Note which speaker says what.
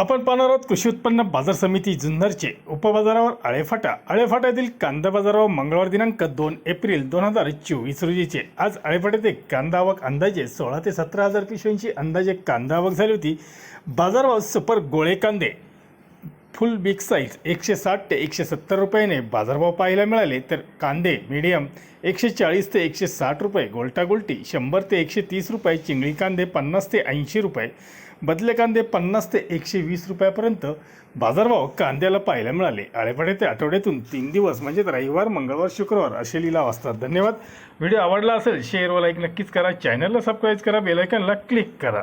Speaker 1: आपण पाहणार आहोत कृषी उत्पन्न बाजार समिती जुन्नरचे उपबाजारावर आळेफाटा. आळेफाट्यातील कांदा बाजारावर मंगळवार दिनांक दोन एप्रिल दोन हजार चोवीस रोजीचे. आज आळेफाट्यात कांदा आवक अंदाजे सोळा ते सतरा हजार पिशव्यांची अंदाजे कांदा आवक झाली होती. बाजारभाव सुपर गोळे कांदे. फुल बिग साईज एकशे साठ ते एकशे सत्तर रुपयाने बाजारभाव पाहायला मिळाले तर कांदे मीडियम एकशे चाळीस ते एकशे साठ रुपये गोलटागोलटी शंभर ते एकशे तीस रुपये चिंगळी कांदे पन्नास ते ऐंशी रुपये बदले कांदे पन्नास ते एकशे वीस रुपयापर्यंत बाजारभाव कांद्याला पाहायला मिळाले. आळेपाडे ते आठवड्यातून तीन दिवस म्हणजेच रविवार मंगळवार शुक्रवार असे लिलाव असतात धन्यवाद. व्हिडिओ आवडला असेल शेअर व लाईक नक्कीच करा. चॅनलला सबस्क्राईब करा बेलायकनला क्लिक करा.